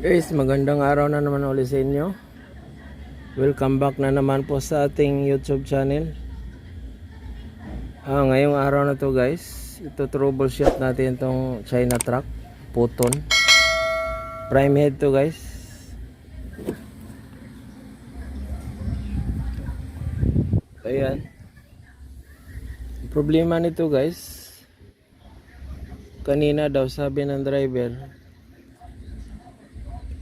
Guys, magandang araw na naman ulit sa inyo. Welcome back na naman po sa ating YouTube channel. Ah, ngayong araw na to guys, ito troubleshoot natin itong China truck, Puton. Prime head to guys. Ayan. Problema nito guys, kanina daw sabi ng driver,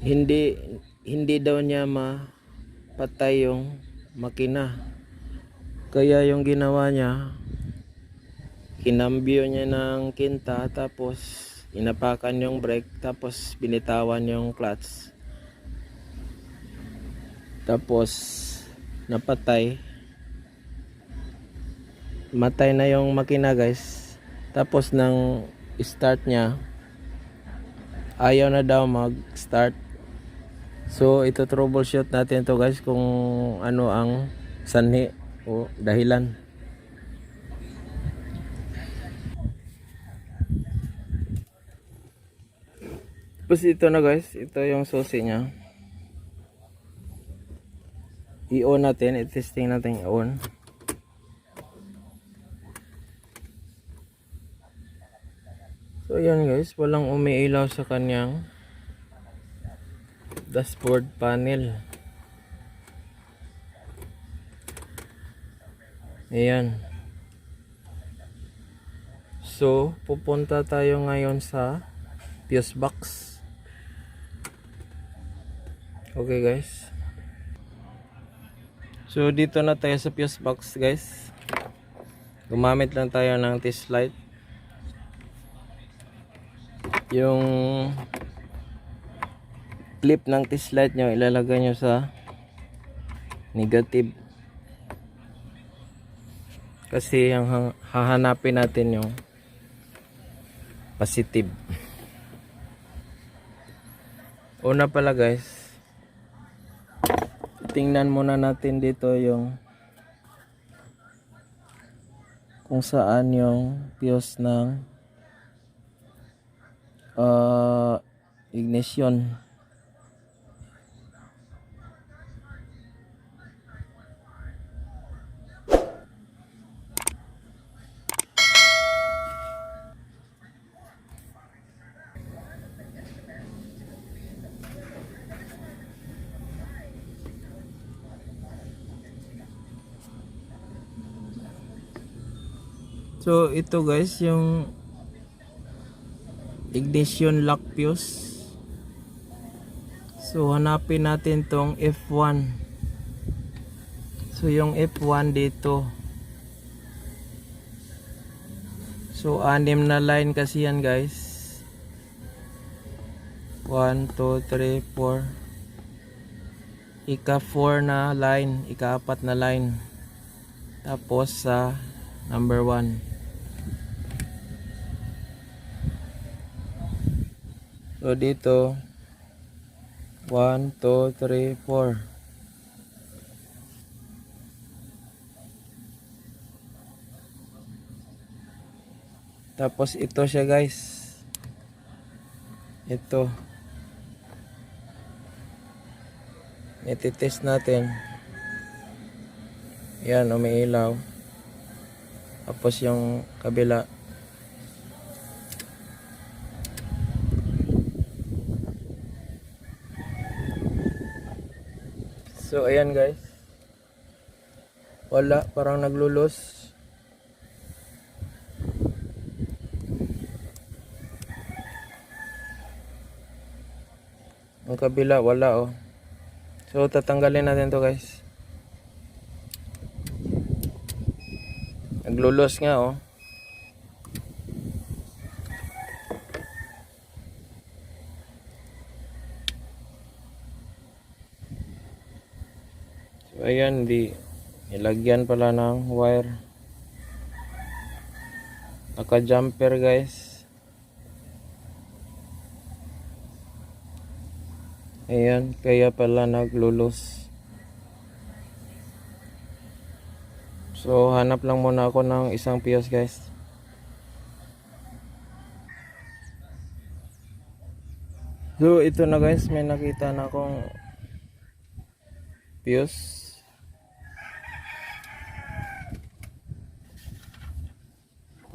hindi hindi daw niya mapatay yung makina. Kaya yung ginawa niya, kinambyo niya ng kinta tapos inapakan yung brake tapos binitawan yung clutch. Tapos napatay. Matay na yung makina guys. Tapos nang start niya, ayaw na daw mag-start. So ito troubleshoot natin to guys kung ano ang sanhi o dahilan. Tapos ito na guys, ito yung susi niya. I-on natin, i-testing natin i-on. So ayan guys, walang umiilaw sa kanyang dashboard panel. Ayan. So, pupunta tayo ngayon sa fuse box. Okay guys. So, dito na tayo sa fuse box guys. Gumamit lang tayo ng test light. Yung clip ng test light nyo ilalagay nyo sa negative. Kasi ang hahanapin natin yung positive. Una pala guys tingnan muna natin dito yung kung saan yung fuse ng uh, ignition So ito guys yung ignition lock fuse. So hanapin natin tong F1. So yung F1 dito. So anim na line kasi yan guys. 1, 2, 3, 4. Ika 4 na line, ika 4 na line. Tapos sa number 1. So dito 1 2 3 4 Tapos ito siya guys. Ito. Iti-test natin. Yan, umiilaw. Tapos yung kabila. So ayan guys. Wala, parang naglulos. Ang kabila wala oh. So tatanggalin natin to guys. Naglulos nga oh. So ayan, di nilagyan pala ng wire. Naka jumper guys. Ayan, kaya pala naglulos. So hanap lang muna ako ng isang fuse guys. So, ito na guys, may nakita na akong fuse.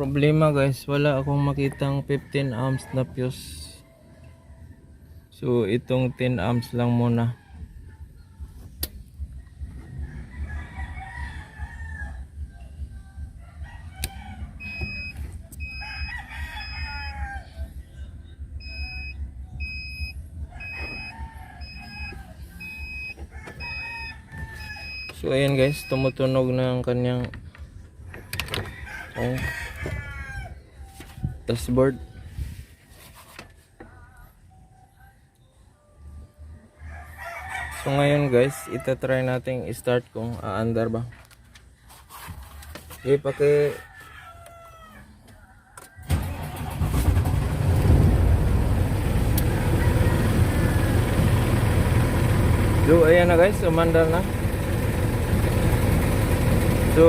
Problema guys, wala akong makitang 15 amps na fuse. So itong 10 amps lang muna. So ayan guys, tumutunog na ang kanyang oh, dashboard. So ngayon guys, itatry nating i-start kung aandar ba. Okay, paki So ayan na guys, umandar na. So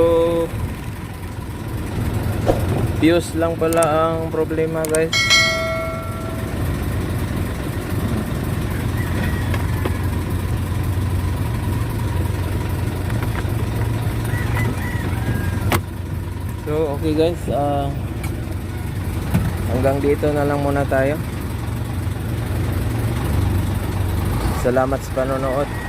fuse lang pala ang problema guys. So okay guys, ah hanggang dito na lang muna tayo. Salamat sa panonood.